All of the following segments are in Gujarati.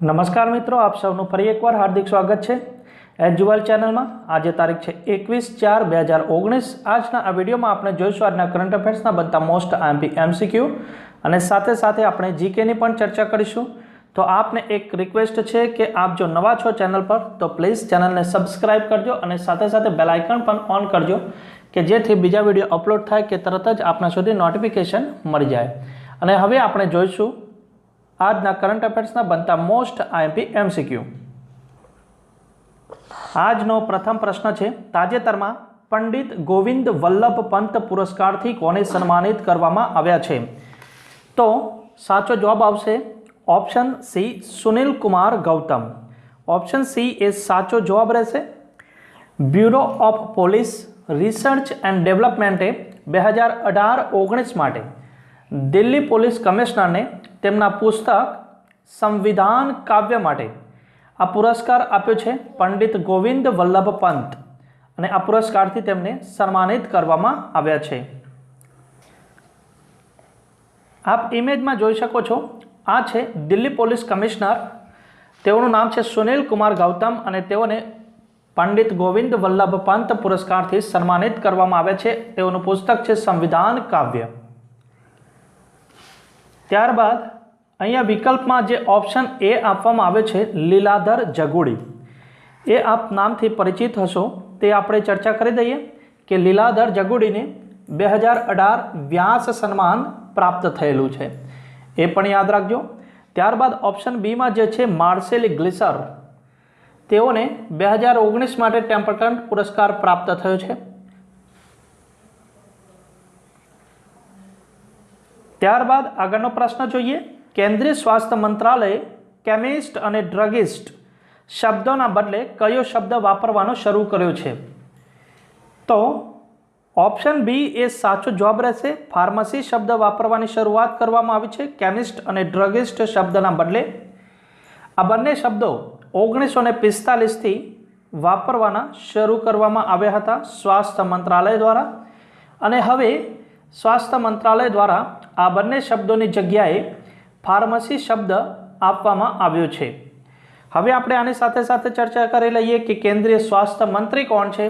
નમસ્કાર મિત્રો, આપ સૌનું ફરી એકવાર હાર્દિક સ્વાગત છે એજ્યુઅલ ચેનલમાં. આજે તારીખ છે એકવીસ ચાર બે હજાર ઓગણીસ. આજના આ વિડીયોમાં આપણે જોઈશું આજના કરંટ અફેર્સના બનતા મોસ્ટ આઈએમપી એમસીક્યુ અને સાથે સાથે આપણે જીકેની પણ ચર્ચા કરીશું. તો આપને એક રિક્વેસ્ટ છે કે આપ જો નવા છો ચેનલ પર, તો પ્લીઝ ચેનલને સબસ્ક્રાઇબ કરજો અને સાથે સાથે બેલ આઇકન પણ ઓન કરજો કે જેથી બીજા વીડિયો અપલોડ થાય કે તરત જ આપણા સુધી નોટિફિકેશન મળી જાય. અને હવે આપણે જોઈશું આજના કરંટ અફેર્સના બનતા મોસ્ટ આઈએમપી એમસીક્યુ આજનો પ્રથમ પ્રશ્ન છે, તાજેતરમાં પંડિત ગોવિંદ વલ્લભ પંત પુરસ્કારથી કોને સન્માનિત કરવામાં આવ્યા છે? તો સાચો જવાબ આવશે option C Sunil Kumar Gautam. Option C એ સાચો જવાબ રહેશે. Bureau of police research and ડેવલપમેન્ટે બે હજાર અઢાર ઓગણીસ માટે દિલ્હી પોલીસ કમિશનરને તેમના પુસ્તક સંવિધાન કાવ્ય માટે આ પુરસ્કાર આપ્યો છે પંડિત ગોવિંદ વલ્લભ પંત. અને આ પુરસ્કારથી તેમને સન્માનિત કરવામાં આવ્યા છે. આપ ઇમેજમાં જોઈ શકો છો, આ છે દિલ્હી પોલીસ કમિશનર. તેઓનું નામ છે સુનિલ કુમાર ગૌતમ અને તેઓને પંડિત ગોવિંદ વલ્લભ પંત પુરસ્કારથી સન્માનિત કરવામાં આવે છે. તેઓનું પુસ્તક છે સંવિધાન કાવ્ય. ત્યારબાદ અહીંયા વિકલ્પમાં જે ઓપ્શન એ આપવામાં આવે છે, લીલાધર જગુડી. એ આપ નામથી પરિચિત હશો, તે આપણે ચર્ચા કરી દઈએ કે લીલાધર જગુડીને બે હજાર અઢાર વ્યાસ સન્માન પ્રાપ્ત થયેલું છે. એ પણ યાદ રાખજો. ત્યારબાદ ઓપ્શન બીમાં જે છે, માર્સેલ ગ્લિસર. તેઓને બે હજાર ઓગણીસ માટે ટેમ્પલ્ટન પુરસ્કાર પ્રાપ્ત થયો છે. ત્યારબાદ આગળનો પ્રશ્ન જોઈએ. કેન્દ્રીય સ્વાસ્થ્ય મંત્રાલયે, કેમિસ્ટ અને ડ્રગિસ્ટ શબ્દોના બદલે કયો શબ્દ વાપરવાનો શરૂ કર્યો છે? તો ઓપ્શન બી એ સાચો જવાબ રહેશે. ફાર્મસી શબ્દ વાપરવાની શરૂઆત કરવામાં આવી છે. કેમિસ્ટ અને ડ્રગિસ્ટ શબ્દના બદલે આ બંને શબ્દો ઓગણીસો ને પિસ્તાલીસથી વાપરવાના શરૂ કરવામાં આવ્યા હતા સ્વાસ્થ્ય મંત્રાલય દ્વારા. અને હવે સ્વાસ્થ્ય મંત્રાલય દ્વારા આ બંને શબ્દોની જગ્યાએ ફાર્મસી શબ્દ આપવામાં આવ્યો છે. હવે આપણે આની સાથે સાથે ચર્ચા કરી લઈએ કે કેન્દ્રીય સ્વાસ્થ્ય મંત્રી કોણ છે?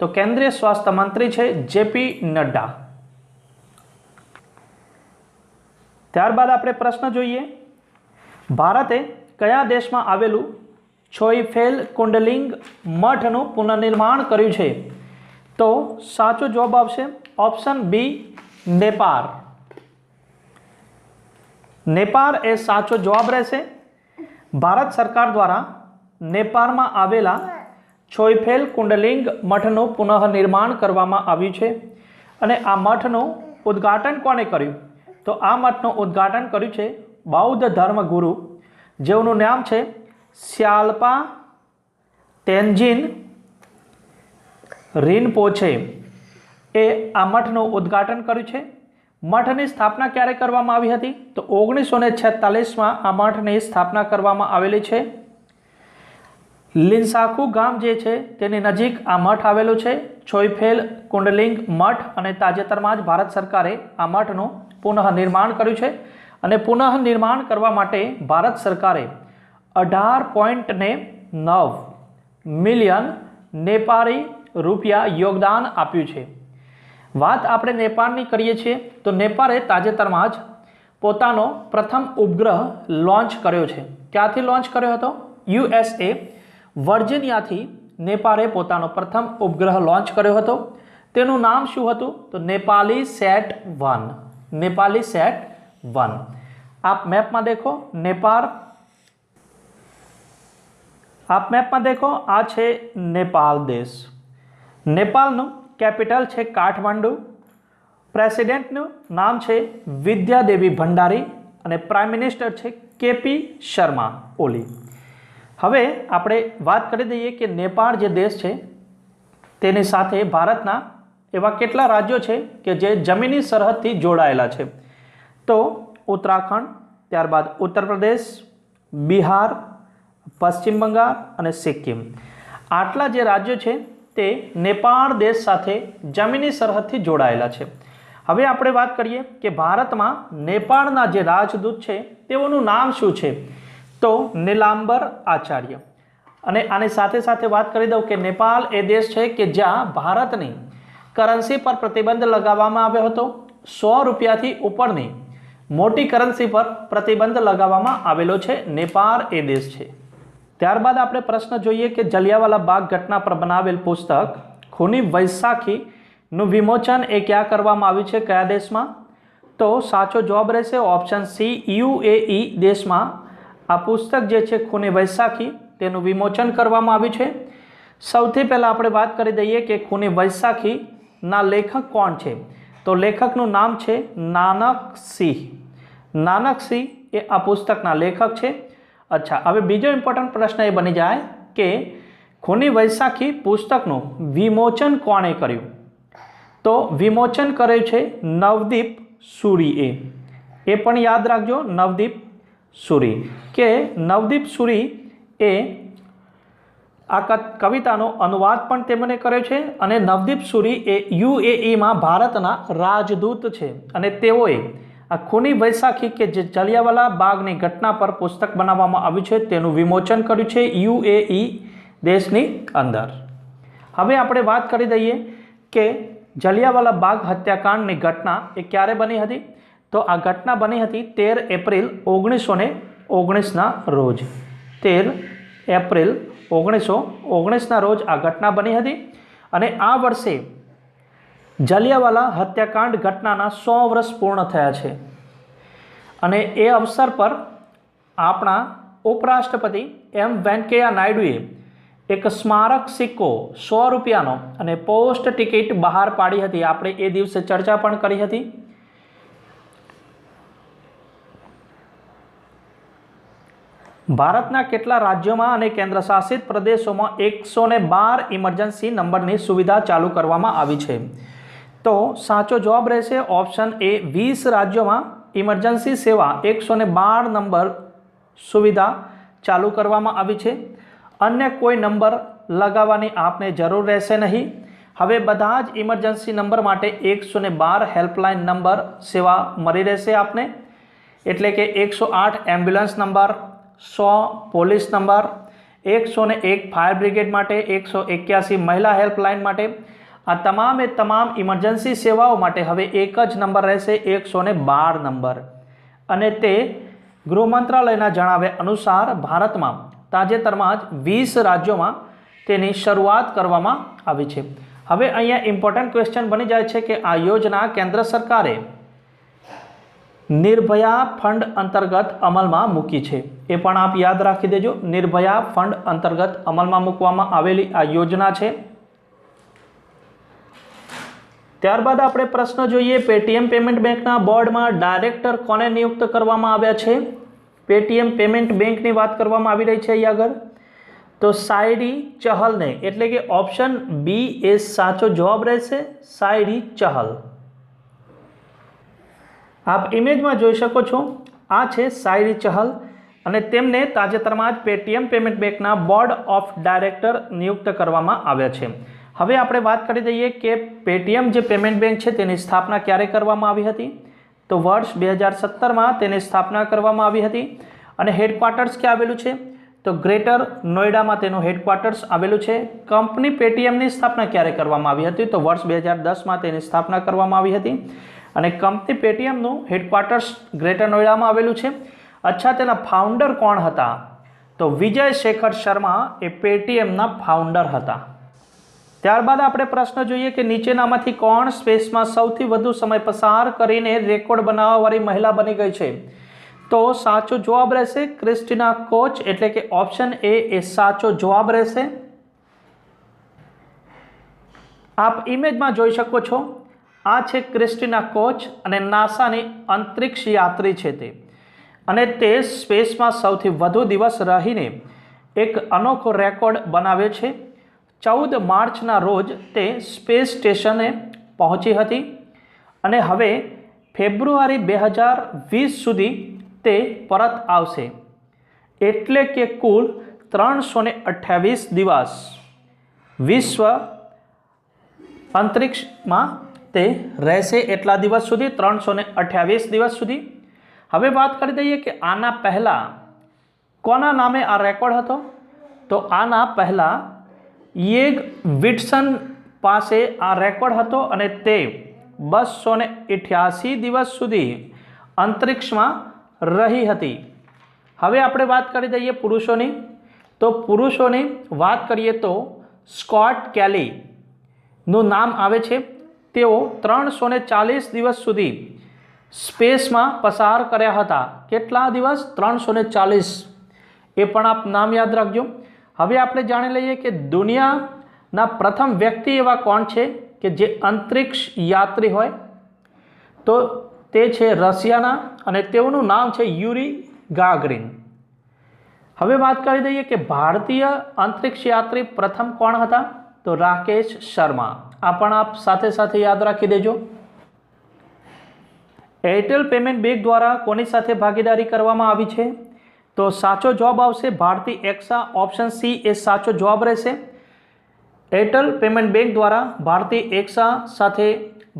તો કેન્દ્રીય સ્વાસ્થ્ય મંત્રી છે જેપી નડ્ડા. ત્યારબાદ આપણે પ્રશ્ન જોઈએ, ભારતે કયા દેશમાં આવેલું છોઈફેલ કુંડલિંગ મઠનું પુનર્નિર્માણ કર્યું છે? તો સાચો જવાબ આવશે ઓપ્શન બી નેપાળ નેપાળ એ સાચો જવાબ રહેશે. ભારત સરકાર દ્વારા નેપાળમાં આવેલા છોઈફેલ કુંડલિંગ મઠનું પુનઃનિર્માણ કરવામાં આવ્યું છે અને આ મઠનું ઉદ્ઘાટન કોણે કર્યું? તો આ મઠનું ઉદ્ઘાટન કર્યું છે બૌદ્ધ ધર્મગુરુ, જેઓનું નામ છે શ્યાલ્પા તેન્જિન રીનપોછે એ આ મઠનું ઉદ્ઘાટન કર્યું છે. મઠની સ્થાપના ક્યારે કરવામાં આવી હતી? તો ઓગણીસો ને છેતાલીસમાં આ મઠની સ્થાપના કરવામાં આવેલી છે. લિંસાખુ ગામ જે છે, તેની નજીક આ મઠ આવેલો છે. છોઈફેલ, કુંડલિંગ મઠ અને તાજેતરમાં જ ભારત સરકારે આ મઠનું પુનઃનિર્માણ કર્યું છે અને પુનઃનિર્માણ કરવા માટે ભારત સરકારે અઢાર પોઈન્ટ ને નવ મિલિયન નેપાળી રૂપિયા યોગદાન આપ્યું છે. વાત આપણે નેપાળની કરીએ છીએ, તો નેપાળે તાજેતરમાં જ પોતાનો પ્રથમ ઉપગ્રહ લોન્ચ કર્યો છે. ક્યાંથી લોન્ચ કર્યો હતો? યુએસએ વર્જિનિયાથી નેપાળે પોતાનો પ્રથમ ઉપગ્રહ લોન્ચ કર્યો હતો. તેનું નામ શું હતું? તો Nepali set one. Nepali set one. આપ મેપમાં દેખો, નેપાળ. આપ મેપમાં દેખો, આ છે નેપાળ દેશ. નેપાળનું કેપિટલ છે કાઠમાંડુ. પ્રેસિડેન્ટનું નામ છે વિદ્યાદેવી ભંડારી અને પ્રાઇમ મિનિસ્ટર છે કેપી શર્મા ઓલી. હવે આપણે વાત કરી દઈએ કે નેપાળ જે દેશ છે, તેની સાથે ભારતના એવા કેટલા રાજ્યો છે કે જે જમીની સરહદથી જોડાયેલા છે? તો ઉત્તરાખંડ, ત્યારબાદ ઉત્તર પ્રદેશ, બિહાર, પશ્ચિમ બંગાળ અને સિક્કિમ. આટલા જે રાજ્યો છે તે નેપાળ દેશ સાથે જમીની સરહદથી જોડાયેલા છે. હવે આપણે વાત કરીએ કે ભારતમાં નેપાળના જે રાજદૂત છે, તેઓનું નામ શું છે? તો નીલાંબર આચાર્ય. અને આની સાથે સાથે વાત કરી દઉં કે નેપાળ એ દેશ છે કે જ્યાં ભારતની કરન્સી પર પ્રતિબંધ લગાવવામાં આવ્યો હતો. સો રૂપિયાથી ઉપરની મોટી કરન્સી પર પ્રતિબંધ લગાવવામાં આવેલો છે. નેપાળ એ દેશ છે. ત્યારબાદ આપણે પ્રશ્ન જોઈએ કે જલિયાવાલા બાગ ઘટના પર બનાવેલ પુસ્તક ખૂની વૈશાખીનું વિમોચન એ ક્યાં કરવામાં આવ્યું છે, કયા દેશમાં? તો સાચો જવાબ રહેશે ઓપ્શન સી, યુએઈ દેશમાં. આ પુસ્તક જે છે ખૂની વૈશાખી તેનું વિમોચન કરવામાં આવ્યું છે. સૌથી પહેલાં આપણે વાત કરી દઈએ કે ખૂની વૈશાખીના લેખક કોણ છે? તો લેખકનું નામ છે નાનક સિંહ નાનક સિંહ એ આ પુસ્તકના લેખક છે. અચ્છા, હવે બીજો ઇમ્પોર્ટન્ટ પ્રશ્ન એ બની જાય કે ખૂની વૈશાખી પુસ્તકનું વિમોચન કોણે કર્યું? તો વિમોચન કર્યું છે નવદીપ સુરીએ. એ પણ યાદ રાખજો, નવદીપ સુરી. કે નવદીપ સુરી એ આ કવિતાનો અનુવાદ પણ તેમણે કર્યો છે અને નવદીપ સુરી એ યુએઈમાં ભારતના રાજદૂત છે અને તેઓએ આ ખૂની વૈશાખી કે જે જલિયાવાલા બાગની ઘટના પર પુસ્તક બનાવવામાં આવ્યું છે તેનું વિમોચન કર્યું છે યુએઈ દેશની અંદર. હવે આપણે વાત કરી દઈએ કે જલિયાવાલા બાગ હત્યાકાંડની ઘટના એ ક્યારે બની હતી? તો આ ઘટના બની હતી તેર એપ્રિલ ઓગણીસો ને ઓગણીસના રોજ. તેર એપ્રિલ ઓગણીસો ઓગણીસના રોજ આ ઘટના બની હતી અને આ વર્ષે જલિયાવાલા હત્યાકાંડ ઘટનાના સો વર્ષ પૂર્ણ થયા છે. અને એ અવસર પર આપણા ઉપરાષ્ટ્રપતિ એમ વેંકૈયા નાયડુએ એક સ્મારક સિક્કો સો રૂપિયાનો અને પોસ્ટ ટિકિટ બહાર પાડી હતી. આપણે એ દિવસે ચર્ચા પણ કરી હતી. ભારતના કેટલા રાજ્યોમાં અને કેન્દ્રશાસિત પ્રદેશોમાં એકસો બાર ઇમરજન્સી નંબરની સુવિધા ચાલુ કરવામાં આવી છે. તો સાચો જવાબ રહેશે ઓપ્શન એ વીસ રાજ્યોમાં ઇમરજન્સી સેવા એકસો બાર નંબર સુવિધા ચાલુ કરવામાં આવી છે. અન્ય કોઈ નંબર લગાવવાની આપને જરૂર રહેશે નહીં. હવે બધા જ ઇમરજન્સી નંબર માટે એકસો બાર હેલ્પલાઇન નંબર સેવા મળી રહેશે આપને. એટલે કે એકસો આઠ એમ્બ્યુલન્સ નંબર, સો પોલીસ નંબર, એકસો એક ફાયર બ્રિગેડ માટે, એકસો એક્યાસી મહિલા હેલ્પલાઇન માટે આ તમામે તમામ ઇમરજન્સી સેવાઓ માટે હવે એક જ નંબર રહેશે એકસો બાર નંબર. અને તે ગૃહ મંત્રાલયના જણાવ્યા અનુસાર ભારતમાં તાજેતરમાં જ વીસ રાજ્યોમાં તેની શરૂઆત કરવામાં આવી છે. હવે અહીંયા ઇમ્પોર્ટન્ટ ક્વેશ્ચન બની જાય છે કે આ યોજના કેન્દ્ર સરકારે નિર્ભયા ફંડ અંતર્ગત અમલમાં મૂકી છે. એ પણ આપ યાદ રાખી દેજો. નિર્ભયા ફંડ અંતર્ગત અમલમાં મૂકવામાં આવેલી આ યોજના છે. ત્યારબાદ આપણે પ્રશ્ન જોઈએ પેટીએમ પેમેન્ટ બેંકના બોર્ડમાં ડાયરેક્ટર કોને નિયુક્ત કરવામાં આવ્યા છે? પેટીએમ પેમેન્ટ બેંકની વાત કરવામાં આવી રહી છે અહીં આગળ. તો સાયરી ચહલને, એટલે કે ઓપ્શન બી એ સાચો જવાબ રહેશે, સાયરી ચહલ. આપ ઇમેજમાં જોઈ શકો છો, આ છે સાયરી ચહલ અને તેમને તાજેતરમાં જ પેટીએમ પેમેન્ટ બેંકના બોર્ડ ઓફ ડાયરેક્ટર નિયુક્ત કરવામાં આવ્યા છે. હવે આપણે વાત કરી દઈએ કે પેટીએમ જે પેમેન્ટ બેંક છે તેની સ્થાપના ક્યારે કરવામાં આવી હતી? તો વર્ષ બે હજાર સત્તરમાં તેની સ્થાપના કરવામાં આવી હતી અને હેડક્વાર્ટર્સ ક્યાં આવેલું છે? તો ગ્રેટર નોઈડામાં તેનું હેડક્વાર્ટર્સ આવેલું છે. કંપની પેટીએમની સ્થાપના ક્યારે કરવામાં આવી હતી? તો વર્ષ બે હજાર દસમાં તેની સ્થાપના કરવામાં આવી હતી. અને કંપની પેટીએમનું હેડક્વાર્ટર્સ ગ્રેટર નોઈડામાં આવેલું છે. અચ્છા, તેના ફાઉન્ડર કોણ હતા? તો વિજય શેખર શર્મા એ પેટીએમના ફાઉન્ડર હતા. ત્યારબાદ આપણે પ્રશ્ન જોઈએ કે નીચેનામાંથી કોણ સ્પેસમાં સૌથી વધુ સમય પસાર કરીને રેકોર્ડ બનાવવાવાળી મહિલા બની ગઈ છે? તો સાચો જવાબ રહેશે ક્રિસ્ટિના કોચ, એટલે કે ઓપ્શન એ એ સાચો જવાબ રહેશે. આપ ઇમેજમાં જોઈ શકો છો, આ છે ક્રિસ્ટિના કોચ અને નાસાની અંતરિક્ષ યાત્રી છે તે. અને તે સ્પેસમાં સૌથી વધુ દિવસ રહીને એક અનોખો રેકોર્ડ બનાવ્યો છે. ચૌદ માર્ચના રોજ તે સ્પેસ સ્ટેશને પહોંચી હતી અને હવે ફેબ્રુઆરી બે હજાર વીસ સુધી તે પરત આવશે. એટલે કે કુલ ત્રણસો ને અઠ્યાવીસ દિવસ વિશ્વ અંતરિક્ષમાં તે રહેશે એટલા દિવસ સુધી ત્રણસો ને અઠ્યાવીસ દિવસ સુધી. હવે વાત કરી દઈએ કે આના પહેલાં કોના નામે આ રેકોર્ડ હતો? તો આના પહેલાં યેગ વિટસન પાસે આ રેકોર્ડ હતો અને તે બસો ને અઠ્યાસી દિવસ સુધી અંતરિક્ષમાં રહી હતી. હવે આપણે વાત કરી દઈએ પુરુષોની. તો પુરુષોની વાત કરીએ તો સ્કોટ કેલીનું નામ આવે છે. તેઓ ત્રણસો ચાલીસ દિવસ સુધી સ્પેસમાં પસાર કર્યા હતા. કેટલા દિવસ? ત્રણસો ચાલીસ. એ પણ આપ નામ યાદ રાખજો. હવે આપણે જાણી લઈએ કે દુનિયાના પ્રથમ વ્યક્તિ એવા કોણ છે કે જે અંતરિક્ષ યાત્રી હોય? તો તે છે રશિયાના અને તેઓનું નામ છે યુરી ગાગરીન. હવે વાત કરી દઈએ કે ભારતીય અંતરિક્ષ યાત્રી પ્રથમ કોણ હતા? તો રાકેશ શર્મા. આ પણ આપ સાથે સાથે યાદ રાખી દેજો. એરટેલ પેમેન્ટ બેંક દ્વારા કોની સાથે ભાગીદારી કરવામાં આવી છે? તો સાચો જવાબ આવશે ભારતી એક્સા ઓપ્શન સી એ સાચો જવાબ રહેશે. એરટેલ પેમેન્ટ બેંક દ્વારા ભારતી એક્સા સાથે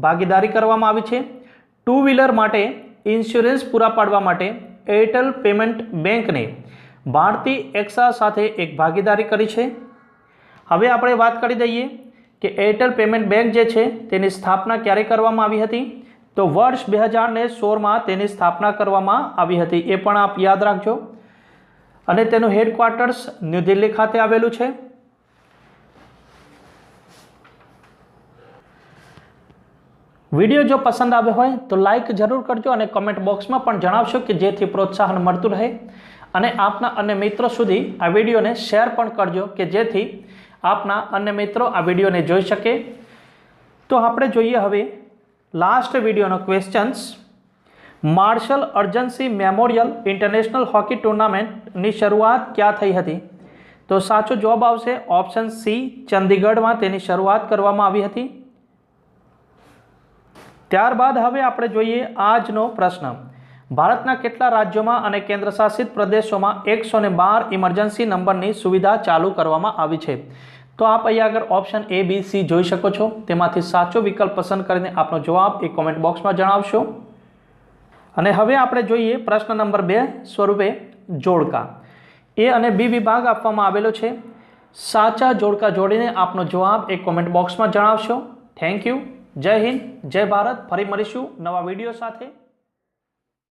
ભાગીદારી કરવામાં આવી છે. ટુ વ્હીલર માટે ઇન્સ્યોરન્સ પૂરા પાડવા માટે એરટેલ પેમેન્ટ બેંકને ભારતી એક્સા સાથે એક ભાગીદારી કરી છે. હવે આપણે વાત કરી દઈએ કે એરટેલ પેમેન્ટ બેંક જે છે તેની સ્થાપના ક્યારે કરવામાં આવી હતી. તો વર્ષ બે હજાર ને સોળમાં તેની સ્થાપના કરવામાં આવી હતી એ પણ આપ યાદ રાખજો. અને તેનું હેડક્વાર્ટર્સ ન્યૂ દિલ્હી ખાતે આવેલું છે. વીડિયો જો પસંદ આવ્યો હોય તો લાઈક જરૂર કરજો અને કમેન્ટ બોક્સમાં પણ જણાવશો કે જેથી પ્રોત્સાહન મળતું રહે. અને આપના અન્ય મિત્રો સુધી આ વિડીયોને શેર પણ કરજો કે જેથી આપના અન્ય મિત્રો આ વિડીયોને જોઈ શકે. તો આપણે જોઈએ હવે લાસ્ટ વિડીયોનો ક્વેશ્ચન્સ માર્શલ અર્જન્સી મેમોરિયલ ઇન્ટરનેશનલ હોકી ટુર્નામેન્ટની શરૂઆત ક્યાં થઈ હતી? તો સાચો જવાબ આવશે ઓપ્શન સી, ચંદીગઢમાં તેની શરૂઆત કરવામાં આવી હતી. ત્યારબાદ હવે આપણે જોઈએ આજનો પ્રશ્ન. ભારતના કેટલા રાજ્યોમાં અને કેન્દ્રશાસિત પ્રદેશોમાં એકસો બાર ઇમરજન્સી નંબરની સુવિધા ચાલુ કરવામાં આવી છે? તો આપ અહીંયા આગળ ઓપ્શન એ, બી, સી જોઈ શકો છો. તેમાંથી સાચો વિકલ્પ પસંદ કરીને આપનો જવાબ એ કોમેન્ટ બોક્સમાં જણાવશો. અને હવે આપણે જોઈએ પ્રશ્ન નંબર બે, સ્વરૂપે જોડકા. એ અને બી વિભાગ આપવામાં આવેલો છે. સાચા જોડકા જોડીને આપનો જવાબ એ કોમેન્ટ બોક્સમાં જણાવશો. થેન્ક યુ જય હિન્દ, જય ભારત. ફરી મળીશું નવા વીડિયો સાથે.